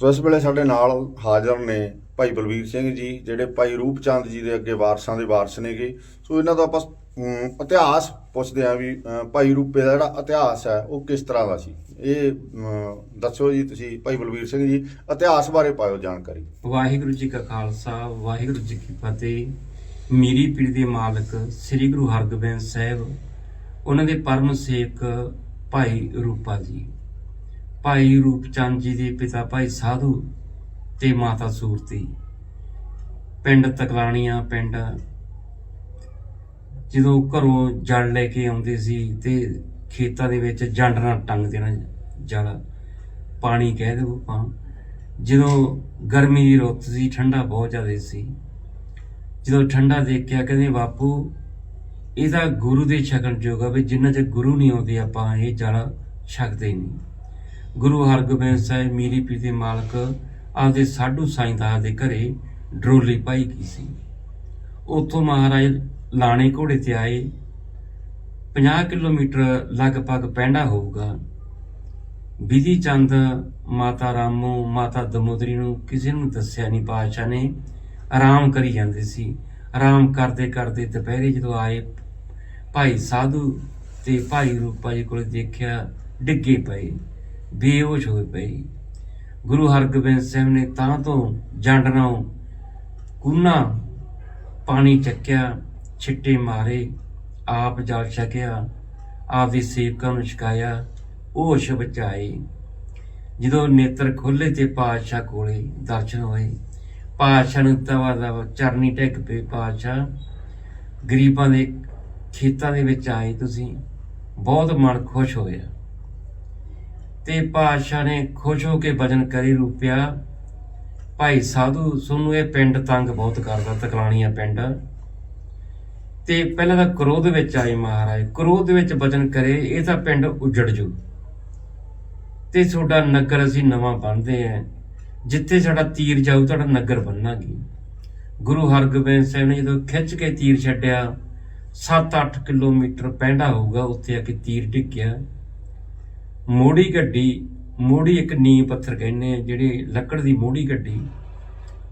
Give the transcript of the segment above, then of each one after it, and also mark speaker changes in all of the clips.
Speaker 1: ਸੋ ਇਸ ਵੇਲੇ ਸਾਡੇ ਨਾਲ ਹਾਜ਼ਰ ਨੇ ਭਾਈ ਬਲਵੀਰ ਸਿੰਘ ਜੀ, ਜਿਹੜੇ ਭਾਈ ਰੂਪਚੰਦ ਜੀ ਦੇ ਅੱਗੇ ਵਾਰਸਾਂ ਦੇ ਵਾਰਸ ਨੇਗੇ। ਸੋ ਇਹਨਾਂ ਦਾ ਆਪਾਂ ਇਤਿਹਾਸ ਪੁੱਛਦੇ ਆਂ ਵੀ ਭਾਈ ਰੂਪੇ ਦਾ ਜਿਹੜਾ ਇਤਿਹਾਸ ਹੈ, ਉਹ ਕਿਸ ਤਰ੍ਹਾਂ ਦਾ ਸੀ? ਇਹ ਦੱਸੋ ਜੀ ਤੁਸੀਂ ਭਾਈ ਬਲਵੀਰ ਸਿੰਘ ਜੀ, ਇਤਿਹਾਸ ਬਾਰੇ ਪਾਇਓ ਜਾਣਕਾਰੀ।
Speaker 2: ਵਾਹਿਗੁਰੂ ਜੀ ਕਾ ਖਾਲਸਾ, ਵਾਹਿਗੁਰੂ ਜੀ ਕੀ ਫਤਿਹ। ਮੀਰੀ ਪੀੜੀ ਦੇ ਮਾਲਕ ਸ੍ਰੀ ਗੁਰੂ ਹਰਗੋਬਿੰਦ ਸਾਹਿਬ, ਉਹਨਾਂ ਦੇ ਪਰਮ ਸੇਵਕ ਭਾਈ ਰੂਪਾ ਜੀ। ਭਾਈ ਰੂਪਚੰਦ ਜੀ ਦੇ ਪਿਤਾ ਭਾਈ ਸਾਧੂ ਤੇ ਮਾਤਾ ਸੂਰਤੀ। ਪਿੰਡ ਤਕਲਾਣੀਆਂ ਪਿੰਡ, ਜਦੋਂ ਘਰੋਂ ਜਲ ਲੈ ਕੇ ਆਉਂਦੇ ਸੀ ਤੇ ਖੇਤਾਂ ਦੇ ਵਿੱਚ ਜੰਡ ਨਾਲ ਟੰਗ ਦੇਣਾ ਜਲ, ਪਾਣੀ ਕਹਿ ਦਿਓ ਆਪਾਂ ਜਦੋਂ ਗਰਮੀ ਦੀ ਰੁੱਤ ਸੀ, ਠੰਡਾ ਬਹੁਤ ਜ਼ਿਆਦਾ ਸੀ। ਜਦੋਂ ਠੰਡਾ ਦੇਖਿਆ, ਕਹਿੰਦੇ ਬਾਪੂ ਇਹਦਾ ਗੁਰੂ ਦੇ ਛਕਣ ਯੋਗ ਆ ਵੀ ਜਿੰਨਾ ਚਿਰ ਗੁਰੂ ਨਹੀਂ ਆਉਂਦੇ, ਆਪਾਂ ਇਹ ਜਲ ਛਕਦੇ ਨਹੀਂ। ਗੁਰੂ ਹਰਗੋਬਿੰਦ ਸਾਹਿਬ ਮੀਰੀ ਪੀਰ ਮਾਲਕ ਆਪਦੇ ਸਾਧੂ ਸਾਈਂਦਾਸ ਦੇ ਘਰੇ ਡਰੋਲੀ ਪਾਈ ਕੀ ਸੀ। ਉੱਥੋਂ ਮਹਾਰਾਜ ਲਾਣੇ ਘੋੜੇ ਤੇ ਆਏ। 50 ਕਿਲੋਮੀਟਰ ਲਗਭਗ ਪੈਂਡਾ ਹੋਊਗਾ। ਵਿਧੀ ਚੰਦ, ਮਾਤਾ ਰਾਮੋ, ਮਾਤਾ ਦਮੋਦਰੀ ਨੂੰ ਕਿਸੇ ਨੂੰ ਦੱਸਿਆ ਨਹੀਂ ਪਾਤਸ਼ਾਹ ਨੇ। ਆਰਾਮ ਕਰੀ ਜਾਂਦੇ ਸੀ। ਆਰਾਮ ਕਰਦੇ ਕਰਦੇ ਦੁਪਹਿਰੇ ਜਦੋਂ ਆਏ, ਭਾਈ ਸਾਧੂ ਤੇ ਭਾਈ ਰੂਪਾ ਜੀ ਕੋਲ ਦੇਖਿਆ, ਡਿੱਗੇ ਪਏ। ਬੇਹੋਸ਼ ਹੋਏ ਪਏ। ਗੁਰੂ ਹਰਗੋਬਿੰਦ ਸਾਹਿਬ ਨੇ ਤਾਂ ਤੋਂ ਜੰਡ ਨਾਲੋਂ ਕੂਨਾ ਪਾਣੀ ਚੱਕਿਆ, ਛਿੱਟੇ ਮਾਰੇ, ਆਪ ਜਲ ਛਕਿਆ ਆਪ ਦੀ ਸੇਵਕਾਂ ਨੂੰ ਛਕਾਇਆ ਹੋਸ਼ ਬਚਾਏ ਜਦੋਂ ਨੇਤਰ ਖੋਲੇ ਤੇ ਪਾਤਸ਼ਾਹ ਕੋਲੇ ਦਰਸ਼ਨ ਹੋਏ, ਪਾਤਸ਼ਾਹ ਨੂੰ ਤਵਾ ਦਾ ਚਰਨੀ ਟੇਕ ਪਏ, ਪਾਤਸ਼ਾਹ, ਗਰੀਬਾਂ ਦੇ ਖੇਤਾਂ ਦੇ ਵਿੱਚ ਆਏ ਤੁਸੀਂ, ਬਹੁਤ ਮਨ ਖੁਸ਼ ਹੋਇਆ। ਤੇ ਪਾਤਸ਼ਾਹ ਨੇ ਖੁਸ਼ ਹੋ ਕੇ ਵਜਨ ਕਰੀ ਰੂਪਿਆ। ਭਾਈ ਸਾਧੂ, ਤੁਹਾਨੂੰ ਇਹ ਪਿੰਡ ਤੰਗ ਬਹੁਤ ਕਰਦਾ, ਤਕਲਾਣੀਆਂ ਪਿੰਡ। ਤੇ ਪਹਿਲਾਂ ਤਾਂ ਕ੍ਰੋਧ ਵਿੱਚ ਆਏ ਮਹਾਰਾਜ, ਕ੍ਰੋਧ ਵਿੱਚ ਵਜਨ ਕਰੇ, ਇਹ ਤਾਂ ਪਿੰਡ ਉਜੜ ਜੂ। ਤੇ ਤੁਹਾਡਾ ਨਗਰ ਅਸੀਂ ਨਵਾਂ ਬਣਦੇ ਆ। ਜਿੱਥੇ ਸਾਡਾ ਤੀਰ ਜਾਊ, ਤੁਹਾਡਾ ਨਗਰ ਬੰਨਾਂਗੇ ਗੁਰੂ ਹਰਗੋਬਿੰਦ ਸਾਹਿਬ ਨੇ ਜਦੋਂ ਖਿੱਚ ਕੇ ਤੀਰ ਛੱਡਿਆ 7-8 ਕਿਲੋਮੀਟਰ ਪੈਂਡਾ ਹੋਊਗਾ, ਉੱਥੇ ਆ ਕੇ ਤੀਰ ਡਿੱਗਿਆ। ਮੋੜੀ ਗੱਡੀ, ਮੋੜੀ ਇੱਕ ਨੀਂਹ ਪੱਥਰ ਕਹਿੰਦੇ ਆ, ਜਿਹੜੇ ਲੱਕੜ ਦੀ ਮੋੜੀ ਗੱਡੀ।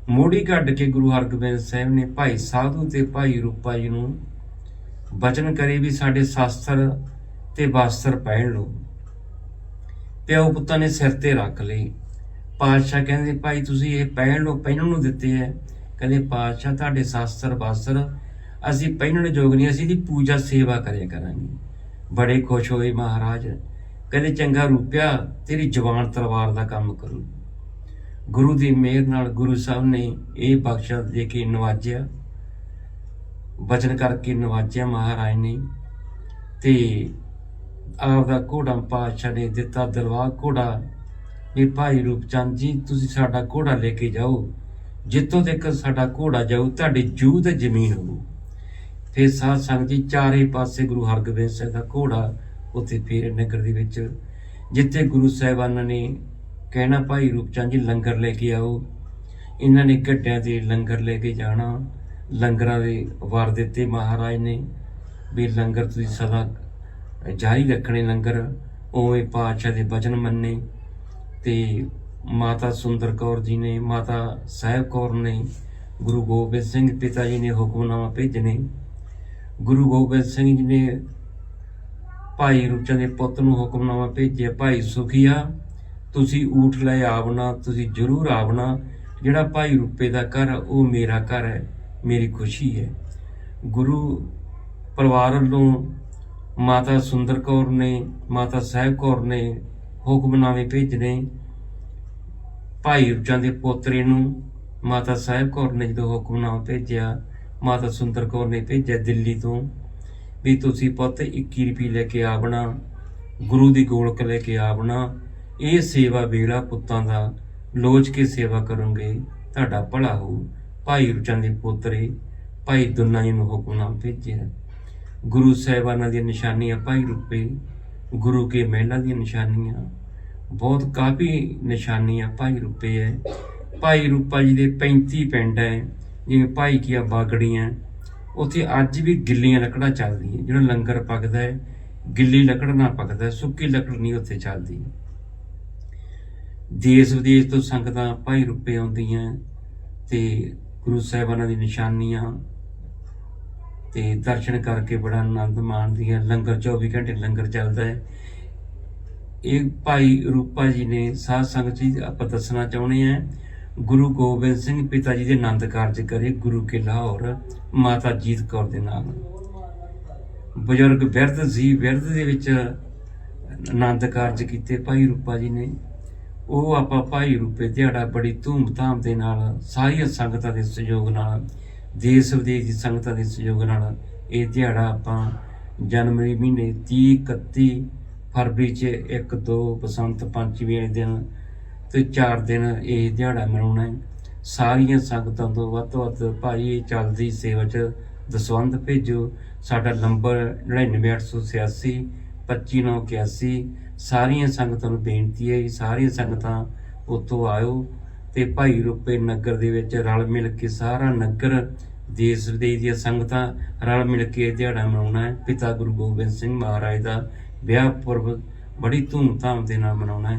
Speaker 2: ਮੋੜੀ ਕੱਢ ਕੇ ਗੁਰੂ ਹਰਗੋਬਿੰਦ ਸਾਹਿਬ ਨੇ ਭਾਈ ਸਾਧੂ ਤੇ ਭਾਈ ਰੂਪਾ ਜੀ ਨੂੰ ਬਚਨ ਕਰੇ ਵੀ ਸਾਡੇ ਸ਼ਾਸਤਰ ਤੇ ਬਾਸਤਰ ਪਹਿਨ ਲਓ। ਪਿਓ ਪੁੱਤਾਂ ਨੇ ਸਿਰ ਤੇ ਰੱਖ ਲਈ ਪਾਤਸ਼ਾਹ ਕਹਿੰਦੇ, ਭਾਈ ਤੁਸੀਂ ਇਹ ਪਹਿਨ ਲਓ, ਪਹਿਨਣ ਨੂੰ ਦਿੱਤੇ ਐ ਕਹਿੰਦੇ, ਪਾਤਸ਼ਾਹ, ਤੁਹਾਡੇ ਸ਼ਾਸਤਰ ਬਾਸਤਰ ਅਸੀਂ ਪਹਿਨਣ ਯੋਗ ਨਹੀਂ, ਅਸੀਂ ਦੀ ਪੂਜਾ, ਸੇਵਾ ਕਰਿਆ ਕਰਾਂਗੇ। ਬੜੇ ਖੁਸ਼ ਹੋਏ ਮਹਾਰਾਜ। ਕਹਿੰਦੇ ਚੰਗਾ ਰੂਪਿਆ, ਤੇਰੀ ਜਵਾਨ ਤਲਵਾਰ ਦਾ ਕੰਮ ਕਰੂ। ਗੁਰੂ ਦੀ ਮਿਹਰ ਨਾਲ ਗੁਰੂ ਸਾਹਿਬ ਨੇ ਇਹ ਬਖਸ਼ਾ ਦੇ ਕੇ ਨਵਾਜਿਆ। ਵਚਨ ਕਰਕੇ ਨਵਾਜਿਆ ਮਹਾਰਾਜ ਨੇ। ਤੇ ਆਪਦਾ ਘੋੜਾ ਪਾਤਸ਼ਾਹ ਨੇ ਦਿੱਤਾ ਦਰਵਾਰ ਘੋੜਾ। ਵੀ ਭਾਈ ਰੂਪਚੰਦ ਜੀ, ਤੁਸੀਂ ਸਾਡਾ ਘੋੜਾ ਲੈ ਕੇ ਜਾਓ। ਜਿੱਥੋਂ ਤੱਕ ਸਾਡਾ ਘੋੜਾ ਜਾਊ, ਤੁਹਾਡੇ ਜੂਹ ਤੇ ਜ਼ਮੀਨ ਹੋਊ। ਫਿਰ ਸਾਧ ਸੰਗਤ ਜੀ ਚਾਰੇ ਪਾਸੇ ਗੁਰੂ ਹਰਗੋਬਿੰਦ ਸਾਹਿਬ ਦਾ ਘੋੜਾ ਉੱਥੇ ਫੇਰ ਨਗਰ ਦੇ ਵਿੱਚ, ਜਿੱਥੇ ਗੁਰੂ ਸਾਹਿਬਾਨਾਂ ਨੇ ਕਹਿਣਾ, ਭਾਈ ਰੂਪਚੰਦ ਜੀ, ਲੰਗਰ ਲੈ ਕੇ ਆਓ। ਇਹਨਾਂ ਨੇ ਗੱਡਿਆਂ ਤੇ ਲੰਗਰ ਲੈ ਕੇ ਜਾਣਾ। ਲੰਗਰਾਂ ਦੇ ਵਾਰ ਦਿੱਤੇ ਮਹਾਰਾਜ ਨੇ, ਵੀ ਲੰਗਰ ਤੁਸੀਂ ਸਦਾ ਜਾਰੀ ਰੱਖਣੇ ਲੰਗਰ, ਉਵੇਂ ਪਾਤਸ਼ਾਹ ਦੇ ਬਚਨ ਮੰਨੇ। ਤੇ ਮਾਤਾ ਸੁੰਦਰ ਕੌਰ ਜੀ ਨੇ, ਮਾਤਾ ਸਾਹਿਬ ਕੌਰ ਨੇ, ਗੁਰੂ ਗੋਬਿੰਦ ਸਿੰਘ ਪਿਤਾ ਜੀ ਨੇ ਹੁਕਮਨਾਮਾ ਭੇਜਣੇ। ਗੁਰੂ ਗੋਬਿੰਦ ਸਿੰਘ ਜੀ ਨੇ ਭਾਈ ਰੂਪਚੰਦ ਦੇ ਪੁੱਤ ਨੂੰ ਹੁਕਮਨਾਮਾ ਭੇਜਿਆ, ਭਾਈ ਸੁਖੀਆ, ਤੁਸੀਂ ਊਠ ਲੈ ਆਵਣਾ, ਤੁਸੀਂ ਜ਼ਰੂਰ ਆਵਣਾ। ਜਿਹੜਾ ਭਾਈ ਰੂਪੇ ਦਾ ਘਰ ਉਹ ਮੇਰਾ ਘਰ ਹੈ, ਮੇਰੀ ਖੁਸ਼ੀ ਹੈ। ਗੁਰੂ ਪਰਿਵਾਰ ਵੱਲੋਂ ਮਾਤਾ ਸੁੰਦਰ ਕੌਰ ਨੇ, ਮਾਤਾ ਸਾਹਿਬ ਕੌਰ ਨੇ ਹੁਕਮਨਾਮੇ ਭੇਜਣੇ। ਭਾਈ ਰੂਪਚੰਦ ਦੇ ਪੋਤਰੇ ਨੂੰ ਮਾਤਾ ਸਾਹਿਬ ਕੌਰ ਨੇ ਜਦੋਂ ਹੁਕਮਨਾਮਾ ਭੇਜਿਆ, ਮਾਤਾ ਸੁੰਦਰ ਕੌਰ ਨੇ ਭੇਜਿਆ ਦਿੱਲੀ ਤੋਂ। ਵੀ ਤੁਸੀਂ ਪੁੱਤ 21 ਰੁਪਏ ਲੈ ਕੇ ਆਵਣਾ ਗੁਰੂ ਦੀ ਗੋਲਕ ਲੈ ਕੇ ਆਵਣਾ ਇਹ ਸੇਵਾ ਵੇਲਾ ਪੁੱਤਾਂ ਦਾ ਲੋਚ ਕੇ ਸੇਵਾ ਕਰੋਗੇ, ਤੁਹਾਡਾ ਭਲਾ ਹੋ। ਭਾਈ ਰੁਚਨ ਦੇ ਪੋਤਰੇ, ਭਾਈ ਦੁਨਾ ਜੀ ਨੂੰ ਹੁਕਮਨਾਮ ਭੇਜਿਆ। ਗੁਰੂ ਸਾਹਿਬਾਨਾਂ ਦੀਆਂ ਨਿਸ਼ਾਨੀਆਂ ਭਾਈ ਰੂਪੇ, ਗੁਰੂ ਕੇ ਮਹਿਲਾ ਦੀਆਂ ਨਿਸ਼ਾਨੀਆਂ। ਬਹੁਤ ਕਾਫੀ ਨਿਸ਼ਾਨੀਆਂ ਭਾਈ ਰੂਪੇ ਹੈ ਭਾਈ ਰੂਪਾ ਜੀ ਦੇ 35 ਪਿੰਡ ਹੈ ਜਿਵੇਂ ਭਾਈ ਕੀਆ ਬਾਗੜੀਆਂ ਉੱਥੇ ਅੱਜ ਵੀ ਗਿੱਲੀਆਂ ਲੱਕੜਾਂ ਚੱਲਦੀਆਂ, ਜਿਹੜਾ ਲੰਗਰ ਪੱਕਦਾ ਹੈ, ਗਿੱਲੀ ਲੱਕੜ ਨਾ ਪੱਕਦਾ, ਸੁੱਕੀ ਲੱਕੜ ਨਹੀਂ ਉੱਥੇ ਚੱਲਦੀ। ਦੇਸ਼ ਵਿਦੇਸ਼ ਤੋਂ ਸੰਗਤਾਂ ਭਾਈ ਰੁਪਏ ਆਉਂਦੀਆਂ ਤੇ ਗੁਰੂ ਸਾਹਿਬਾਨਾਂ ਦੀ ਨਿਸ਼ਾਨੀਆਂ ਤੇ ਦਰਸ਼ਨ ਕਰਕੇ ਬੜਾ ਆਨੰਦ ਮਾਣਦੀਆਂ। ਲੰਗਰ 24 ਘੰਟੇ ਲੰਗਰ ਚੱਲਦਾ ਹੈ। ਇਹ ਭਾਈ ਰੂਪਾ ਜੀ ਨੇ ਸਾਧ ਸੰਗਤ ਜੀ, ਆਪਾਂ ਦੱਸਣਾ ਚਾਹੁੰਦੇ ਆ ਗੁਰੂ ਗੋਬਿੰਦ ਸਿੰਘ ਪਿਤਾ ਜੀ ਦੇ ਆਨੰਦ ਕਾਰਜ ਕਰੇ ਗੁਰੂ ਕੇ ਲਾਹੌਰ ਮਾਤਾ ਜੀਤ ਕੌਰ ਦੇ ਨਾਲ। ਬਜ਼ੁਰਗ ਬਿਰਧ ਸੀ ਬਿਰਧ ਦੇ ਵਿੱਚ ਆਨੰਦ ਕਾਰਜ ਕੀਤੇ ਭਾਈ ਰੂਪਾ ਜੀ ਨੇ। ਉਹ ਆਪਾਂ ਭਾਈ ਰੂਪੇ ਦਿਹਾੜਾ ਬੜੀ ਧੂਮ-ਧਾਮ ਦੇ ਨਾਲ ਸਾਰੀਆਂ ਸੰਗਤਾਂ ਦੇ ਸਹਿਯੋਗ ਨਾਲ, ਦੇਸ਼ ਵਿਦੇਸ਼ ਦੀ ਸੰਗਤਾਂ ਦੇ ਸਹਿਯੋਗ ਨਾਲ ਇਹ ਦਿਹਾੜਾ ਆਪਾਂ ਜਨਵਰੀ ਮਹੀਨੇ 30 31 ਫਰਵਰੀ ਚ 1 2 ਬਸੰਤ, ਪੰਚਮੀ ਵਾਲੇ ਦਿਨ ਤੇ 4 ਦਿਨ ਇਹ ਦਿਹਾੜਾ ਮਨਾਉਣਾ ਸਾਰੀਆਂ ਸੰਗਤਾਂ ਤੋਂ ਵੱਧ ਤੋਂ ਵੱਧ ਭਾਈ ਚੱਲਦੀ ਸੇਵਾ ਚ ਦਸਵੰਧ ਭੇਜੋ। ਸਾਡਾ ਨੰਬਰ 99886 25981 ਸਾਰੀਆਂ ਸੰਗਤਾਂ ਨੂੰ ਬੇਨਤੀ ਹੈ ਕਿ ਸਾਰੀਆਂ ਸੰਗਤਾਂ ਉੱਥੋਂ ਆਇਓ ਤੇ ਭਾਈ ਰੂਪੇ ਨਗਰ ਦੇ ਵਿੱਚ ਰਲ ਮਿਲ ਕੇ ਸਾਰਾ ਨਗਰ, ਦੇਸ਼ ਵਿਦੇਸ਼ ਦੀਆਂ ਸੰਗਤਾਂ ਰਲ ਮਿਲ ਕੇ ਇਹ ਦਿਹਾੜਾ ਮਨਾਉਣਾ ਹੈ। ਪਿਤਾ ਗੁਰੂ ਗੋਬਿੰਦ ਸਿੰਘ ਮਹਾਰਾਜ ਦਾ ਵਿਆਹ ਪੁਰਬ ਬੜੀ ਧੂਮਧਾਮ ਦੇ ਨਾਲ ਮਨਾਉਣਾ ਹੈ।